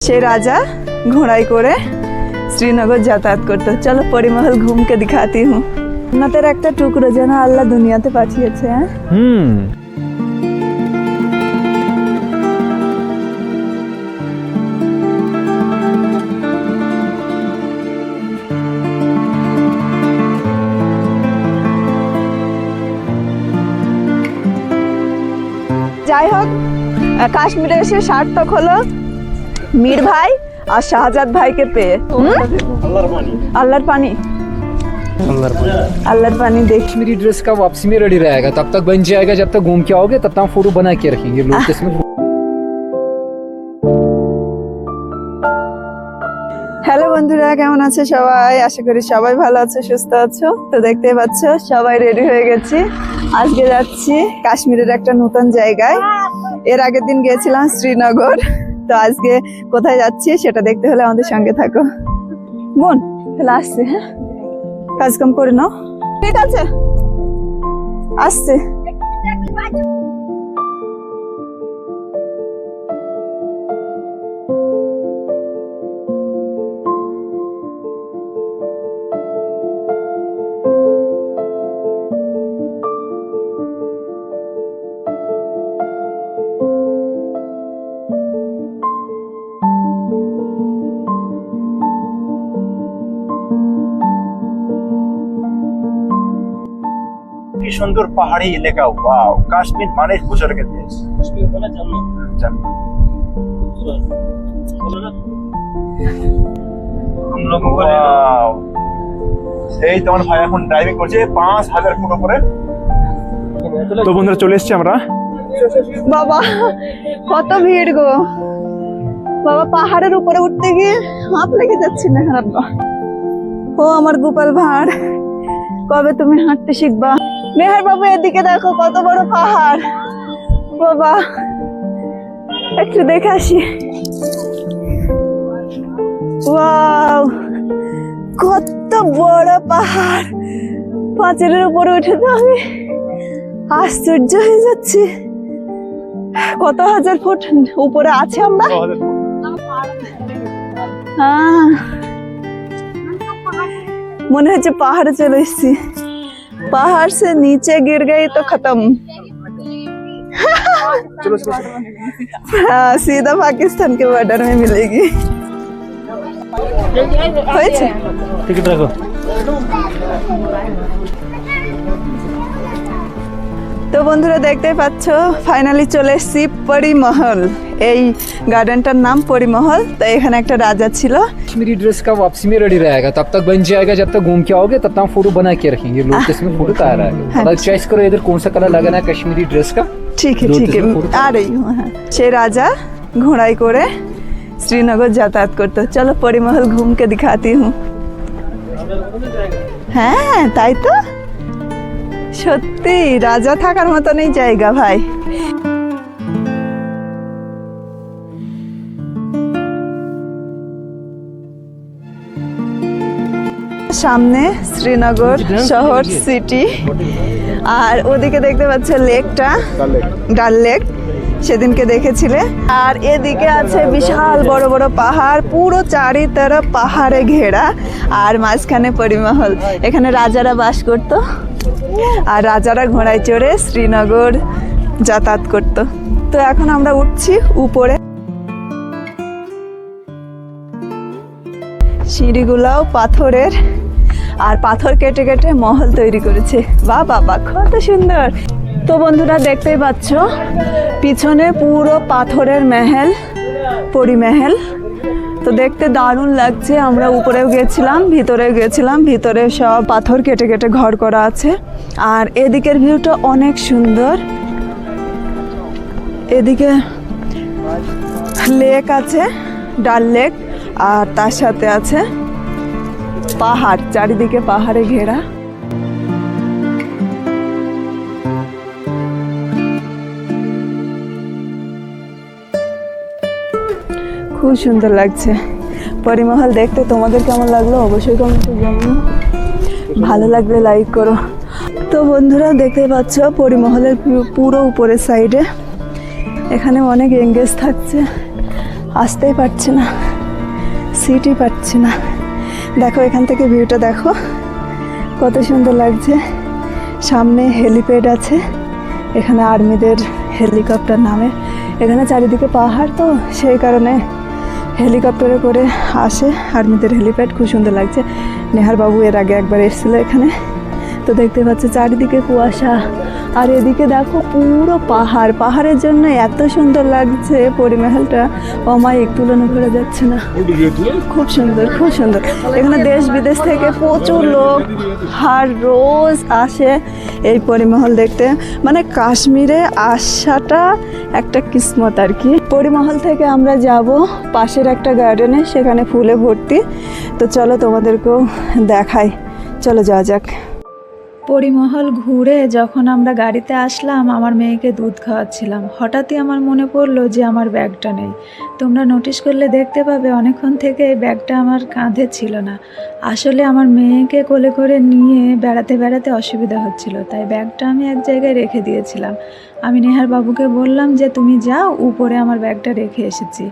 সে রাজা ঘোড়ায় করে শ্রীনগর যাতায়াত করতো। চলো পরিমহল ঘুমকে দিখাতি হুঁ আপনাদের একটা টুকরো যেন আল্লাহ দুনিয়াতে পাঠিয়েছে হ্যাঁ? হুম। যাই হোক কাশ্মীরে এসে সার্থক হলো মীর ভাই আর শাহজাদ ভাইকে পেয়ে হুম? আল্লাহর পানি আল্লাহর পানি দেখ मेरी ड्रेस का वापसी में रेडी रहेगा तब तक बन जाएगा जब तक घूम के आओगे तब तक हम फोटो बना के रखेंगे लोग इसमें হ্যালো বন্ধুরা কেমন আছে সবাই আশা করি সবাই ভালো আছে সুস্থ আছো তো দেখতে পাচ্ছ সবাই রেডি হয়ে গেছি আজকে যাচ্ছি কাশ্মীরের একটা নতুন জায়গায় এর আগের দিন গিয়েছিলাম শ্রীনগর তো আজকে কোথায় যাচ্ছি সেটা দেখতে হলে আমাদের সঙ্গে থাকো। বোন তাহলে আসছে হ্যাঁ? কাজকাম করে নাও। ঠিক আছে। আসছে। সুন্দর পাহাড়ি এলাকা ওয়াও কাশ্মীর মানে দেশ। জান্নাত। এই তোমার ভাই এখন ড্রাইভিং করছে পাঁচ হাজার ফুট উপরে তো বন্ধুরা চলে এসছি আমরা। বাবা কত ভিড় গো। বাবা পাহাড়ের উপরে উঠতে গিয়ে হাঁপ লেগে যাচ্ছে না ও আমার গোপাল ভাঁড় কবে তুমি হাঁটতে শিখবা? মেহের বাবু এদিকে দেখো কত বড় পাহাড়। বাবা একটু দেখে আসি। ওয়াও কত বড় পাহাড়। পাঁচিলের উপরে উঠে তো আমি আশ্চর্য হয়ে যাচ্ছি। কত হাজার ফুট উপরে আছে আমরা? মনে হচ্ছে পাহাড়ে চলে এসেছি। पहाड़ से नीचे गिर गई तो खत्म। हाँ सीधा पाकिस्तान के बॉर्डर में मिलेगी। टिकट रखो। তো বন্ধুরা দেখতেই পাচ্ছ ফাইনালি চলে এসেছি পরিমহল এই গার্ডেনটার নাম পরিমহল তো এখানে একটা রাজা ছিল मेरी ड्रेस का वापसी में रेडी रहेगा तब तक बन जाएगा जब तक घूम के आओगे तब तक हम फोटो बना के रखेंगे लोग इसमें फोटो तो आ रहा है हाँ। चॉइस करो इधर कौन सा कलर लगाना है कश्मीरी ड्रेस का ঠিক है দূর ঠিক থেকে है পুরো- আর এই হ্যাঁ সে রাজা ঘোড়ায় করে শ্রীনগর যাতায়াত করতো চলো পরিমহল ঘুমকে দিখাতি হুঁ হ্যাঁ তাই তো সত্যি রাজা থাকার মতনই জায়গা ভাই। সামনে শ্রীনগর শহর সিটি আর ওদিকে দেখতে পাচ্ছ লেকটা ডাল লেক। সেদিনকে দেখেছিলে। আর এদিকে আছে বিশাল বড় বড় পাহাড় পুরো চারি তরফ পাহাড়ে ঘেরা। আর মাঝখানে পরিমহল এখানে রাজারা বাস করত। আর রাজারা ঘোড়ায় চড়ে শ্রীনগর যাতায়াত করত। তো এখন আমরা উঠছি উপরে। সিঁড়িগুলাও পাথরের, আর পাথর কেটে কেটে মহল তৈরি করেছে। বাহ বাবা কত সুন্দর। তো বন্ধুরা, দেখতেই পাচ্ছ, পিছনে পুরো পাথরের মেহেল, পরিমেহেল। তো দেখতে দারুণ লাগছে। আমরা উপরেও গেছিলাম, ভিতরেও গেছিলাম, ভিতরে সব পাথর কেটে কেটে ঘর করা আছে। আর এদিকের ভিউটা অনেক সুন্দর। এদিকে লেক আছে, ডাল লেক, আর তার সাথে আছে পাহাড়, চারিদিকে পাহাড়ে ঘেরা। খুব সুন্দর লাগছে। পরিমহল দেখতে তোমাদের কেমন লাগল? অবশ্যই কমেন্টে জানিও। ভালো লাগলে লাইক করো। তো বন্ধুরা, দেখতে পাচ্ছ পরিমহলের পুরো উপরের সাইডে এখানে অনেক এঙ্গেজ থাকছে। আসতেই পারছে না। সিটই পাচ্ছে না। দেখো, এখান থেকে ভিউটা দেখো। কত সুন্দর লাগছে। সামনে হেলিপ্যাড আছে। এখানে আর্মিদের হেলিকপ্টার নামে। এখানে চারিদিকে পাহাড় তো, সেই কারণে হেলিকপ্টারে করে আসে। আর্মিদের হেলিপ্যাড খুব সুন্দর লাগছে। নেহার বাবু এর আগে একবার এসেছিল এখানে। তো দেখতে পাচ্ছে, চারিদিকে কুয়াশা। আর এদিকে দেখো পুরো পাহাড়। পাহাড়ের জন্য এত সুন্দর লাগছে পরিমহলটা। অমায়িক তুলনা করা যাচ্ছে না। খুব সুন্দর খুব সুন্দর। এখানে দেশ বিদেশ থেকে প্রচুর লোক হার রোজ আসে এই পরিমহল দেখতে। মানে কাশ্মীরে আসাটা একটা কিসমত আর কি। পরিমহল থেকে আমরা যাব পাশের একটা গার্ডেনে সেখানে ফুলে ভর্তি। তো চলো তোমাদেরকেও দেখাই। চলো যাওয়া যাক। পরিমহল ঘুরে যখন আমরা গাড়িতে আসলাম, আমার মেয়েকে দুধ খাওয়াচ্ছিলাম। হঠাৎই আমার মনে পড়ল যে আমার ব্যাগটা নেই। তোমরা নোটিশ করলে দেখতে পাবে, অনেকক্ষণ থেকে এই ব্যাগটা আমার কাঁধে ছিল না। আসলে আমার মেয়েকে কোলে করে নিয়ে বেড়াতে বেড়াতে অসুবিধা হচ্ছিল, তাই ব্যাগটা আমি এক জায়গায় রেখে দিয়েছিলাম। আমি নেহার বাবুকে বললাম যে, তুমি যাও, উপরে আমার ব্যাগটা রেখে এসেছি।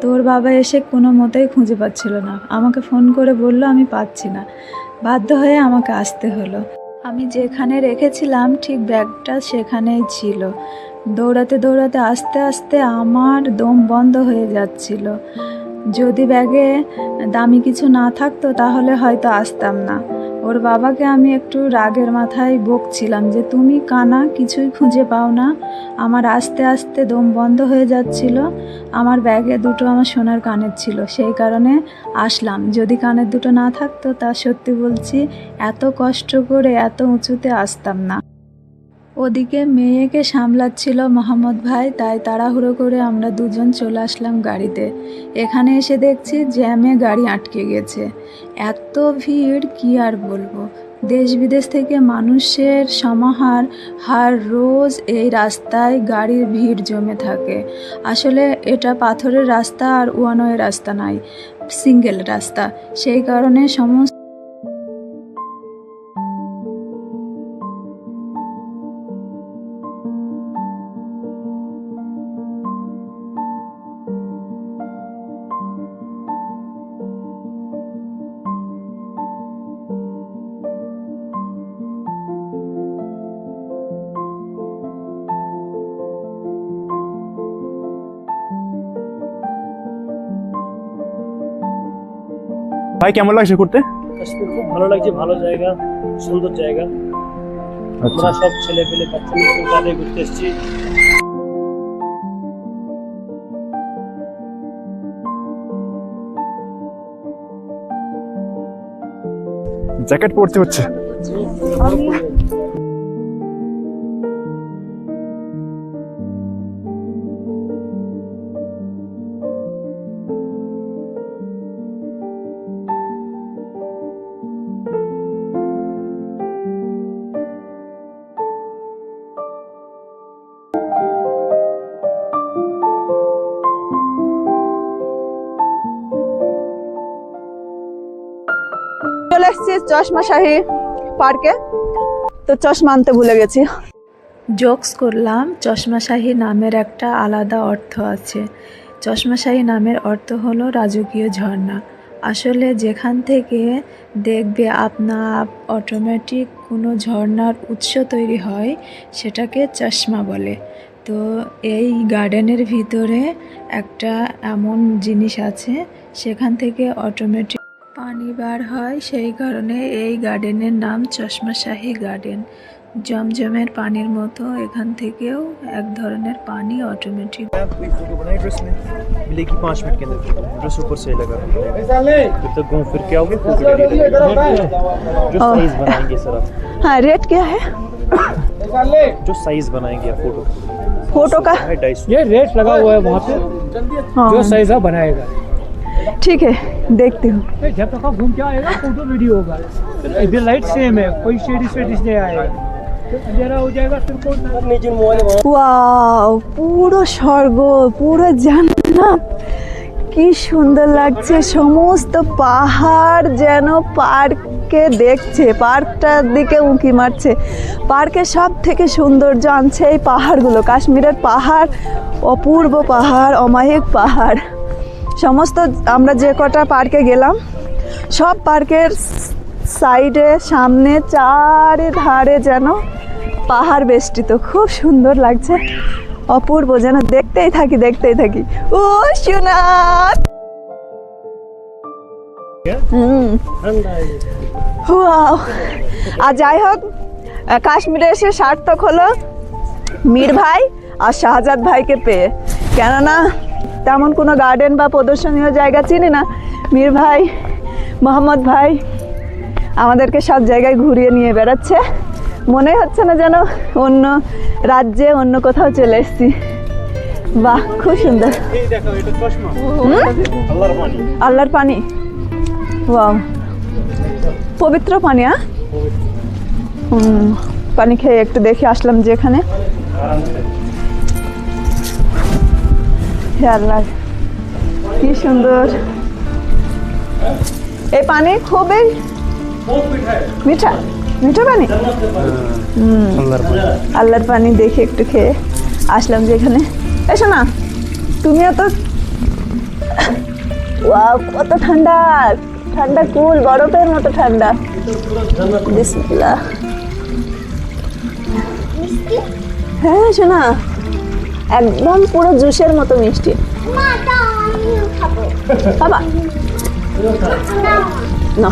তোর বাবা এসে কোনো মতেই খুঁজে পাচ্ছিল না। আমাকে ফোন করে বলল, আমি পাচ্ছি না। বাধ্য হয়ে আমাকে আসতে হলো। আমি যেখানে রেখেছিলাম, ঠিক ব্যাগটা সেখানেই ছিল। দৌড়াতে দৌড়াতে আস্তে আস্তে আমার দম বন্ধ হয়ে যাচ্ছিল। যদি ব্যাগে দামি কিছু না থাকতো, তাহলে হয়তো আসতাম না। ওর বাবাকে আমি একটু রাগের মাথায় বকছিলাম যে, তুমি কানা, কিছুই খুঁজে পাও না। আমার আস্তে আস্তে দম বন্ধ হয়ে যাচ্ছিল। আমার ব্যাগে দুটো আমার সোনার কানের ছিল। সেই কারণে আসলাম। যদি কানের দুটো না থাকতো, তা সত্যি বলছি, এত কষ্ট করে এত উঁচুতে আসতাম না। ওদিকে মেয়েকে সামলাচ্ছিল মোহাম্মদ ভাই, তাই তাড়াহুড়ো করে আমরা দুজন চলে আসলাম গাড়িতে। এখানে এসে দেখছি জ্যামে গাড়ি আটকে গেছে। এত ভিড়, কি আর বলব? দেশ বিদেশ থেকে মানুষের সমাহার হার রোজ এই রাস্তায় গাড়ির ভিড় জমে থাকে। আসলে এটা পাথরের রাস্তা আর ওয়ানওয়ে রাস্তা নাই, সিঙ্গেল রাস্তা। সেই কারণে সমস্ত ভাই কেমন লাগছে ঘুরতে? কাশ্মীর খুব ভালো লাগছে ভালো জায়গা সুন্দর জায়গা। আমরা সব ছেলে পেলে বাচ্চা মেয়ে ঘুরতে এসেছি। জ্যাকেট পরতে হচ্ছে। এসেছি চশমা শাহী পার্কে। তো চশমা আনতে ভুলে গেছি। জোকস করলাম, চশমা চশমাশাহী নামের একটা আলাদা অর্থ আছে। চশমাশাহী নামের অর্থ হলো রাজকীয় ঝর্ণা। আসলে যেখান থেকে দেখবে আপনা আপ অটোমেটিক কোনো ঝর্ণার উৎস তৈরি হয়, সেটাকে চশমা বলে। তো এই গার্ডেনের ভিতরে একটা এমন জিনিস আছে, সেখান থেকে অটোমেটিক পানি বার হয় সেই কারণে এই গার্ডেনের নাম চশমাশাহী গার্ডেন জমজমের পানির মতো এখান থেকেও এক ধরনের পানি অটোমেটিক कोई फोटो बनाए ड्रेस में मिलेगी पाँच मिनट के अंदर ड्रेस ऊपर से लगा जब तक घूम फिर के आओगे फोटो रेडी जो ओह। साइज बनाएंगे सर आप हाँ रेट क्या है जो साइज बनाएंगे आप फोटो फोटो का है ढाई सौ ये रेट लगा हुआ है वहाँ पे हाँ जो साइज है बनाएगा ठीक है देखती हूँ जब तक आप घूम के आएगा फोटो रेडी होगा इधर लाइट सेम है कोई शेड शेड नहीं आएगा तो अंधेरा हो जाएगा फिर कौन नीचे मोबाइल ওয়াও পুরো স্বর্গ পুরো জান্নাত কি সুন্দর লাগছে সমস্ত পাহাড় যেন পার্কে দেখছে পার্কটার দিকে উঁকি মারছে পার্কের সব থেকে সৌন্দর্য আনছে এই পাহাড়গুলো কাশ্মীরের পাহাড় অপূর্ব পাহাড় অমায়িক পাহাড় সমস্ত আমরা যে কটা পার্কে গেলাম, সব পার্কের সাইডে, সামনে, চারিধারে যেন পাহাড় বেষ্টিত। খুব সুন্দর লাগছে। অপূর্ব যেন দেখতেই থাকি দেখতেই থাকি। ও হুম। আর যাই হোক, কাশ্মীরে এসে সার্থক হলো মীর ভাই আর শাহজাদ ভাইকে পেয়ে। কেননা তেমন কোনো গার্ডেন বা প্রদর্শনীয় জায়গা চিনি না। মীর ভাই মোহাম্মদ ভাই আমাদেরকে সব জায়গায় ঘুরিয়ে নিয়ে বেড়াচ্ছে। মনে হচ্ছে না যেন অন্য রাজ্যে অন্য কোথাও চলে এসেছি। বাহ খুব সুন্দর। আল্লাহর পানি ওয়াও পবিত্র পানি হ্যাঁ? পানি খেয়ে একটু দেখে আসলাম যেখানে। হে আল্লাহ কি সুন্দর। এই পানি খুবই মিঠা মিঠা পানি? আল্লাহর পানি দেখে একটু খেয়ে আসলাম যেখানে এসো না তুমিও তো, ওয়াও, কত ঠান্ডা ঠান্ডা কুল, বরফের মতো ঠান্ডা। হ্যাঁ শোনা একদম পুরো জুসের মতো মিষ্টি। বাবা। না।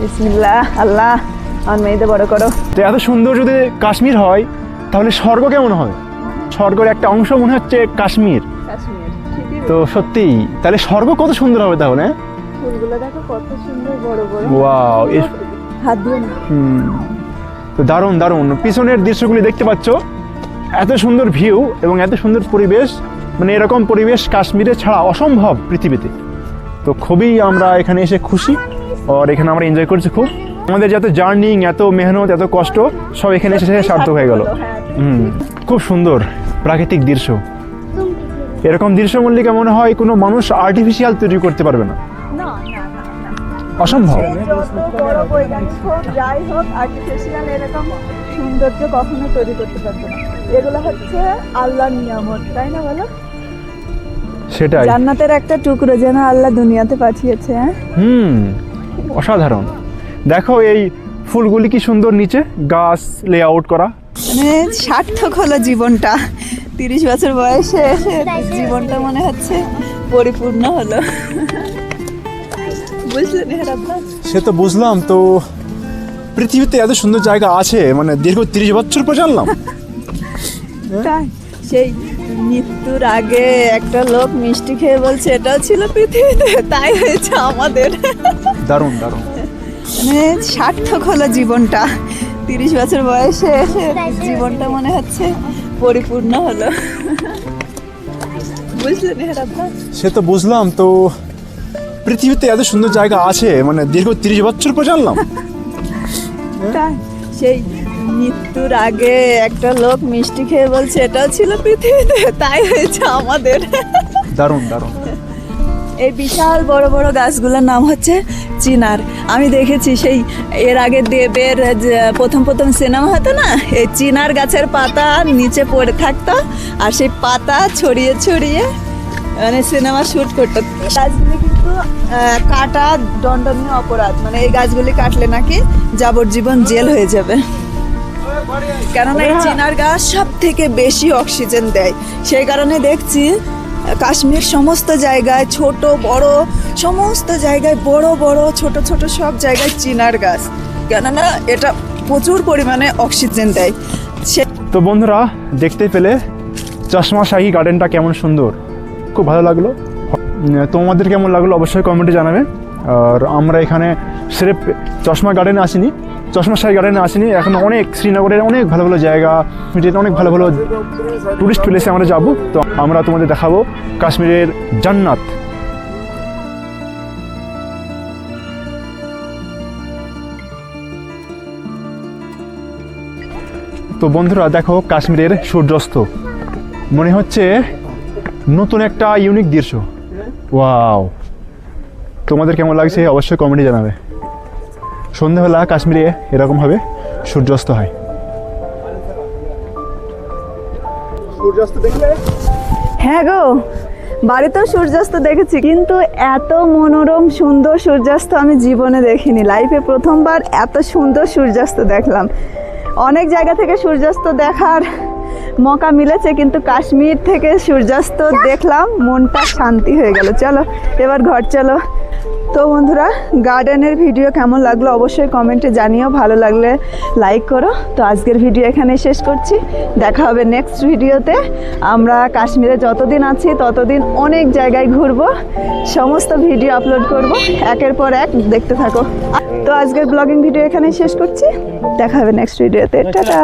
বিসমিল্লাহ আল্লাহ আমার মেয়েদের বড় করো। তো এত সুন্দর যদি কাশ্মীর হয় তাহলে স্বর্গ কেমন হবে স্বর্গের একটা অংশ মনে হচ্ছে কাশ্মীর। কাশ্মীর তো সত্যি তাহলে স্বর্গ কত সুন্দর হবে তাহলে? ফুলগুলো দেখো কত সুন্দর বড় বড়। ওয়াও হাত দিয়ে না। তো দারুণ দারুণ। পিছনের দৃশ্যগুলি দেখতে পাচ্ছ। এত সুন্দর ভিউ এবং এত সুন্দর পরিবেশ। মানে এরকম পরিবেশ কাশ্মীরে ছাড়া অসম্ভব পৃথিবীতে। তো খুবই আমরা এখানে এসে খুশি আর এখানে আমরা এনজয় করছি খুব। আমাদের যত জার্নিং এত মেহনত এত কষ্ট সব এখানে এসে সার্থক হয়ে গেল। হুম। খুব সুন্দর প্রাকৃতিক দৃশ্য। এরকম দৃশ্য মল্লিকা মনে হয় কোনো মানুষ আর্টিফিশিয়াল তৈরি করতে পারবে না। অসম্ভব। যাই হোক আর্টিফিশিয়াল এরকম সৌন্দর্য কখনো তৈরি করতে পারবে না। এগুলো হচ্ছে আল্লাহর নিয়ামত তাই না বলো? সেটাই। জান্নাতের একটা টুকরো যেন আল্লাহ দুনিয়াতে পাঠিয়েছে হ্যাঁ? হুম অসাধারণ। দেখো এই ফুলগুলি কি সুন্দর নিচে গাছ লেআউট করা। মানে সার্থক হলো জীবনটা। তিরিশ বছর বয়সে জীবনটা মনে হচ্ছে পরিপূর্ণ হলো। বুঝলেন সে তো বুঝলাম তো পৃথিবীতে এত সুন্দর জায়গা আছে মানে দীর্ঘ তিরিশ বছর পর জানলাম। সেই মৃত্যুর আগে একটা লোক মিষ্টি খেয়ে বলছে এটাও ছিল পৃথিবীতে তাই হয়েছে আমাদের। দারুণ দারুণ। মানে সার্থক হলো জীবনটা। তিরিশ বছর বয়সে এসে জীবনটা মনে হচ্ছে পরিপূর্ণ হলো। বুঝলেন সে তো বুঝলাম তো পৃথিবীতে এত সুন্দর জায়গা আছে মানে দীর্ঘ তিরিশ বছর পর জানলাম। সেই মৃত্যুর আগে একটা লোক মিষ্টি খেয়ে বলছে এটাও ছিল পৃথিবীতে তাই হয়েছে আমাদের। দারুণ দারুণ। এই বিশাল বড় বড় গাছগুলোর নাম হচ্ছে চিনার। আমি দেখেছি সেই এর আগে দেবের প্রথম প্রথম সিনেমা হতো না এই চিনার গাছের পাতা নিচে পড়ে থাকতো আর সেই পাতা ছড়িয়ে ছড়িয়ে মানে সিনেমা শুট করতো। গাছগুলি কিন্তু কাটা দণ্ডনীয় অপরাধ। মানে এই গাছগুলি কাটলে নাকি যাবজ্জীবন জেল হয়ে যাবে। কেননা এই চিনার গাছ সব থেকে বেশি অক্সিজেন দেয়। সেই কারণে দেখছি কাশ্মীর সমস্ত জায়গায় ছোট বড় সমস্ত জায়গায় বড় বড় ছোট ছোট সব জায়গায় চিনার গাছ। কেননা এটা প্রচুর পরিমাণে অক্সিজেন দেয়। সে তো বন্ধুরা দেখতে পেলে চশমা শাহী গার্ডেনটা কেমন সুন্দর? খুব ভালো লাগল। তোমাদের কেমন লাগল অবশ্যই কমেন্টে জানাবে। আর আমরা এখানে স্রেফ চশমা গার্ডেনে আসিনি। চশমা শাহী গার্ডেনে আসিনি। এখন অনেক শ্রীনগরের অনেক ভালো ভালো জায়গা অনেক ভালো ভালো টুরিস্ট প্লেসে আমরা যাব। তো আমরা তোমাদের দেখাবো কাশ্মীরের জান্নাত। তো বন্ধুরা দেখো কাশ্মীরের সূর্যাস্ত। মনে হচ্ছে নতুন একটা ইউনিক দৃশ্য। ওয়াও তোমাদের কেমন লাগছে অবশ্যই কমেন্টে জানাবে। সন্ধ্যাবেলা কাশ্মীরে এরকমভাবে সূর্যাস্ত হয়। সূর্যাস্ত দেখলে? হ্যাঁ গো বাড়িতেও সূর্যাস্ত দেখেছি কিন্তু এত মনোরম সুন্দর সূর্যাস্ত আমি জীবনে দেখিনি। লাইফে প্রথমবার এত সুন্দর সূর্যাস্ত দেখলাম। অনেক জায়গা থেকে সূর্যাস্ত দেখার মকা মিলেছে কিন্তু কাশ্মীর থেকে সূর্যাস্ত দেখলাম মনটা শান্তি হয়ে গেল। চলো এবার ঘর চলো। তো বন্ধুরা গার্ডেনের ভিডিও কেমন লাগল অবশ্যই কমেন্টে জানিও। ভালো লাগলে লাইক করো। তো আজকের ভিডিও এখানে শেষ করছি। দেখা হবে নেক্সট ভিডিওতে আমরা কাশ্মীরে যতদিন আছি ততদিন অনেক জায়গায় ঘুরবো। সমস্ত ভিডিও আপলোড করব। একের পর এক দেখতে থাকো। তো আজকের ব্লগিং ভিডিও এখানে শেষ করছি। দেখা হবে নেক্সট ভিডিওতে টাটা